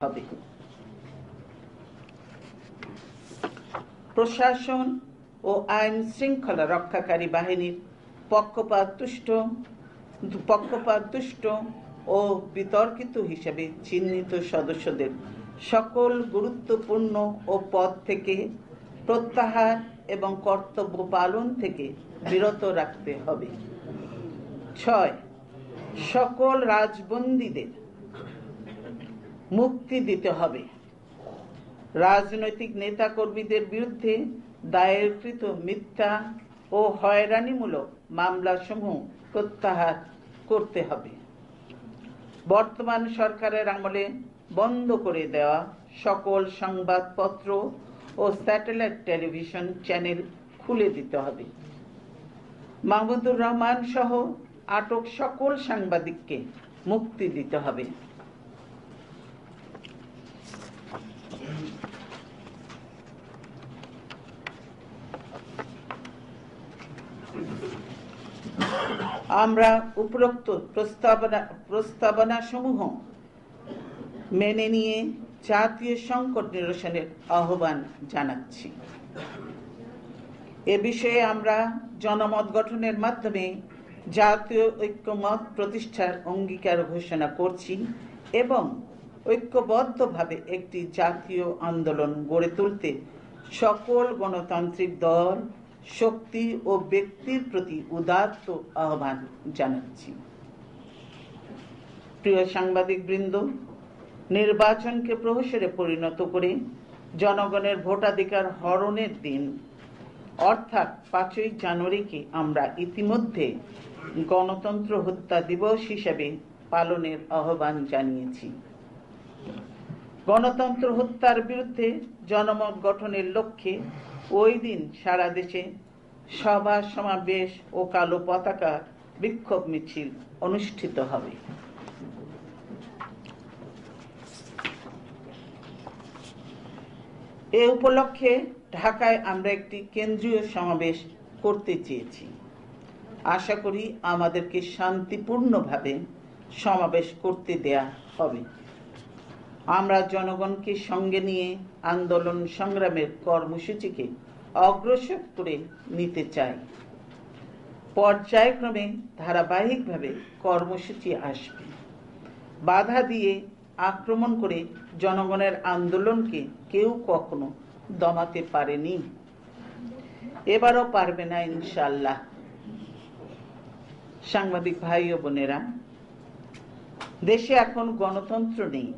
হবে। প্রশাসন ও আইন শৃঙ্খলা রক্ষাকারী বাহিনীর পক্ষপাতদুষ্ট পক্ষপাতদুষ্ট ও বিতর্কিত হিসেবে চিহ্নিত সদস্যদের সকল গুরুত্বপূর্ণ ও পদ থেকে প্রত্যাহার এবং কর্তব্য পালন থেকে বিরত রাখতে হবে। ছয়, সকল রাজবন্দীদের মুক্তি দিতে হবে। রাজনৈতিক নেতাকর্মীদের বিরুদ্ধে দায়েরকৃত মিথ্যা ও হয়রানিমূলক মামলাসমূহ প্রত্যাহার করতে হবে। বর্তমান সরকারের আমলে বন্ধ করে দেওয়া সকল সংবাদপত্র ও স্যাটেলাইট টেলিভিশন চ্যানেল খুলে দিতে হবে। মাহমুদুর রহমান সহ আটক সকল সাংবাদিককে মুক্তি দিতে হবে। আমরা উপরোক্ত প্রস্তাবনা সমূহ মেনে নিয়ে জাতীয় সংকট নিরসনের আহ্বান জানাচ্ছি। এ বিষয়ে আমরা জনমত গঠনের মাধ্যমে জাতীয় ঐক্যমত প্রতিষ্ঠার অঙ্গীকার ঘোষণা করছি এবং ঐক্যবদ্ধভাবে একটি জাতীয় আন্দোলন গড়ে তুলতে সকল গণতান্ত্রিক দল শক্তি ও ব্যক্তির প্রতি উদাত্ত আহ্বান জানাচ্ছি। প্রিয় সাংবাদিক বৃন্দ নির্বাচনকে প্রহসরে পরিণত করে জনগণের ভোটাধিকার হরণের দিন। অর্থাৎ পাঁচই জানুয়ারিকে আমরা ইতিমধ্যে গণতন্ত্র হত্যা দিবস হিসেবে পালনের আহ্বান জানিয়েছি। গণতন্ত্র হত্যার বিরুদ্ধে জনমত গঠনের লক্ষ্যে ওই দিন সারা দেশে সভা, সমাবেশ ও কালো পতাকা বিক্ষোভ মিছিল অনুষ্ঠিত হবে। এ উপলক্ষে ঢাকায় আমরা একটি কেন্দ্রীয় সমাবেশ করতে চেয়েছি। আশা করি আমাদেরকে শান্তিপূর্ণভাবে সমাবেশ করতে দেয়া হবে। আমরা জনগণকে সঙ্গে নিয়ে আন্দোলন সংগ্রামের কর্মসূচিকে অগ্রসর করে নিতে চাই। পর্যায়ক্রমে ধারাবাহিকভাবে কর্মসূচি আসবে। বাধা দিয়ে আক্রমণ করে জনগণের আন্দোলনকে কেউ কখনো দমাতে পারেনি। এবারও পারবে না ইনশাল্লাহ সাংবাদিক ভাই ও বোনেরা, দেশে এখন গণতন্ত্র নেই।